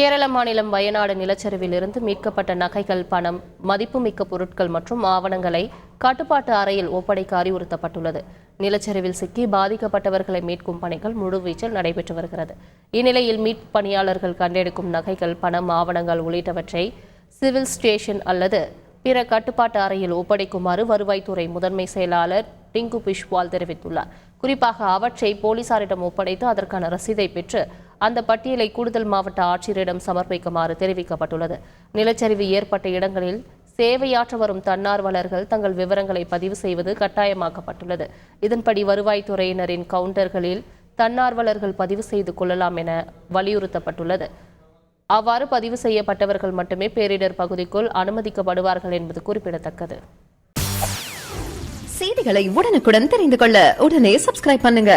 கேரள மாநிலம் வயநாடு நிலச்சரிவில் இருந்து மீட்கப்பட்ட நகைகள் பணம் மதிப்புமிக்க பொருட்கள் மற்றும் ஆவணங்களை கட்டுப்பாட்டு அறையில் ஒப்படைக்க அறிவுறுத்தப்பட்டுள்ளது. நிலச்சரிவில் சிக்கி பாதிக்கப்பட்டவர்களை மீட்கும் பணிகள் முழுவீச்சில் நடைபெற்று வருகிறது. இந்நிலையில் மீட்பு பணியாளர்கள் கண்டெடுக்கும் நகைகள் பணம் ஆவணங்கள் உள்ளிட்டவற்றை சிவில் ஸ்டேஷன் அல்லது பிற கட்டுப்பாட்டு அறையில் ஒப்படைக்குமாறு வருவாய்த்துறை முதன்மை செயலாளர் டிங்கு பிஷ்வால் தெரிவித்துள்ளார். குறிப்பாக அவற்றை போலீசாரிடம் ஒப்படைத்து அதற்கான ரசீதை பெற்று அந்த பட்டியலை கூடுதல் மாவட்ட ஆட்சியரிடம் சமர்ப்பிக்குமாறு தெரிவிக்கப்பட்டுள்ளது. நிலச்சரிவு ஏற்பட்ட இடங்களில் சேவையாற்ற வரும் தன்னார்வலர்கள் தங்கள் விவரங்களை பதிவு செய்வது கட்டாயமாக்கப்பட்டுள்ளது. இதன்படி வருவாய்த்துறையினரின் கவுண்டர்களில் தன்னார்வலர்கள் பதிவு செய்து கொள்ளலாம் என வலியுறுத்தப்பட்டுள்ளது. அவ்வாறு பதிவு செய்யப்பட்டவர்கள் மட்டுமே பேரிடர் பகுதிக்குள் அனுமதிக்கப்படுவார்கள் என்பது குறிப்பிடத்தக்கது. செய்திகளை உடனுக்குடன் தெரிந்து கொள்ள உடனே சப்ஸ்கிரைப் பண்ணுங்க.